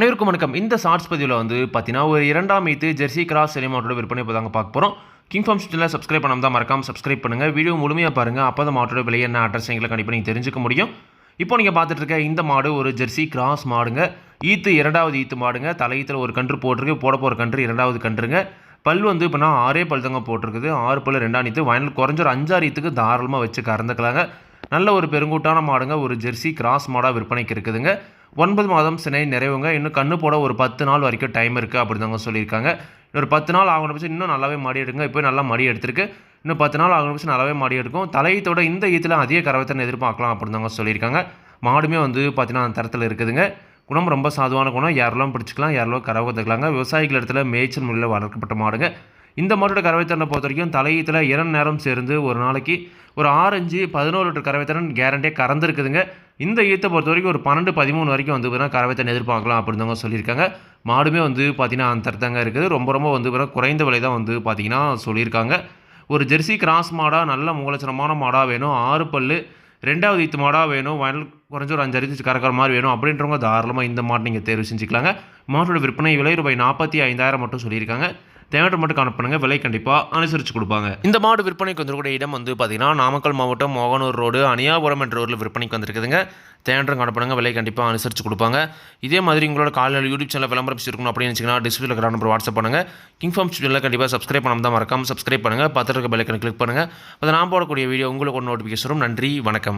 அனைவருக்கும் வணக்கம். இந்த ஷார்ட்ஸ் பதிவில் வந்து பார்த்தீங்கன்னா ஒரு இரண்டாம் ஈத்து ஜெர்சி கிராஸ் செலிமாட்டோட விற்பனை இப்போ தாங்க பார்க்க போகிறோம் கிங் ஃபார்ம் சேனலில் சப்ஸ்கிரைப் பண்ணாம தான் மறக்காம சப்ஸ்கிரைப் பண்ணுங்கள் வீடியோ முழுமையாக பாருங்கள் அப்போ தான் மாட்டோட விலை என்ன அட்ரஸ் எங்களை கண்டிப்பாக நீங்கள் தெரிஞ்சுக்க முடியும். இப்போ நீங்கள் பார்த்துட்டு இருக்க இந்த மாடு ஒரு ஜெர்சி கிராஸ் மாடுங்க. ஈத்து இரண்டாவது ஈத்து மாடுங்க. தலையீத்தில் ஒரு கன்று போட்டிருக்கு. போட போகிற கன்று இரண்டாவது கன்றுங்க. பல் வந்து இப்போ நான் ஆறே பல் தாங்க போட்டிருக்குது. ஆறு பல் ரெண்டாம் ஈத்து. வயலில் குறைஞ்ச ஒரு அஞ்சாறு ஈத்துக்கு தாராளமாக வச்சு கறந்துக்கலாங்க. நல்ல ஒரு பெருங்கூட்டான மாடுங்க. ஒரு ஜெர்சி கிராஸ் மாடாக விற்பனைக்கு இருக்குதுங்க. ஒன்பது மாதம் சினை நிறைவுங்க. இன்னும் கண்ணு போட ஒரு பத்து நாள் வரைக்கும் டைம் இருக்குது அப்படி தாங்க சொல்லியிருக்காங்க. ஒரு பத்து நாள் ஆகணும் பட்சம் இன்னும் நல்லாவே மாடி எடுங்க. இப்போ நல்லா மடி எடுத்திருக்கு. இன்னும் பத்து நாள் ஆகணும் பட்சம் நல்லாவே மாடி எடுக்கும். தலையத்தோட இந்த ஈத்தில் அதிக கரவத்தனை எதிர்பார்க்கலாம் அப்படின்னு தாங்க சொல்லியிருக்காங்க. மாடுமே வந்து பார்த்தீங்கன்னா அந்த தரத்தில் இருக்குதுங்க. குணம் ரொம்ப சாதுவான குணம். யாரெல்லாம் பிடிச்சிக்கலாம் யாரெல்லாம் கறவை கற்றுக்கலாங்க விவசாயிகள் இடத்துல மேய்ச்சல் முறையில் வளர்க்கப்பட்ட மாடுங்க. இந்த மாட்டோட கறவைத்திறனை பொறுத்த வரைக்கும் தலையீத்தில் இரண்டு நேரம் சேர்ந்து ஒரு நாளைக்கு ஒரு ஆரஞ்சு பதினோரு லிட்டர் கறவைத்திறன் கேரண்டியாக கறந்துருக்குதுங்க. இந்த ஈத்தை பொறுத்த வரைக்கும் ஒரு பன்னெண்டு பதிமூணு வரைக்கும் வந்து பார்த்தீங்கன்னா கறவைத்திறன் எதிர்பார்க்கலாம் அப்படின்னு சொல்லியிருக்காங்க. மாடுமே வந்து பார்த்தீங்கன்னா அந்த தரத்தாங்க இருக்குது. ரொம்ப ரொம்ப வந்து பார்த்தீங்கன்னா குறைந்த விலை தான் வந்து பார்த்தீங்கன்னா சொல்லியிருக்காங்க. ஒரு ஜெர்சி கிராஸ் மாடாக நல்ல மூலச்சனமான மாடாக வேணும். ஆறு பல்லு ரெண்டாவது ஈத்து மாடாக வேணும். வயல் குறைஞ்ச ஒரு அஞ்சு அரிசி கறக்கிற மாதிரி வேணும் அப்படின்றவங்க தாராளமாக இந்த மாடு நீங்கள் தேர்வு செஞ்சுக்கலாங்க. மாட்டோட விற்பனை விலை ரூபாய் நாற்பத்தி ஐந்தாயிரம் மட்டும் சொல்லியிருக்காங்க. தேவையற்ற மட்டும் காண விலை கண்டிப்பாக அனுசரித்து கொடுப்பாங்க. இந்த மாடு விற்பனைக்கு வந்துருக்கூடிய இடம் வந்து பார்த்தீங்கன்னா நாமக்கல் மாவட்டம் மோகனூர் ரோடு அணியாபுரம் என்ற ஊரில் விற்பனைக்கு வந்திருக்குதுங்க. தேவையான காண விலை கண்டிப்பாக அனுசரித்து கொடுப்பாங்க. இதே மாதிரி உங்களோட காலையில் யூடியூப் சேனல் விளம்பரம் இருக்கணும் அப்படின்னு நினச்சிங்கன்னா டிஸ்பிளில் இருக்கிற நம்பர் வாட்ஸ்அப் பண்ணுங்கள் கிங்ஃபார்ம் சேனலில் கண்டிப்பாக சப்ஸ்கிரைப் பண்ணாமல் தான் மறக்காமல் சப்ஸ்கிரைப் பண்ணுங்கள் பத்திரிக்கை பெல்லைக்கன் கிளிக் பண்ணுங்கள் அதை நான் போடக்கூடிய வீடியோ உங்களுக்கு ஒரு நோட்டிஃபிகேஷன் நன்றி. வணக்கம்.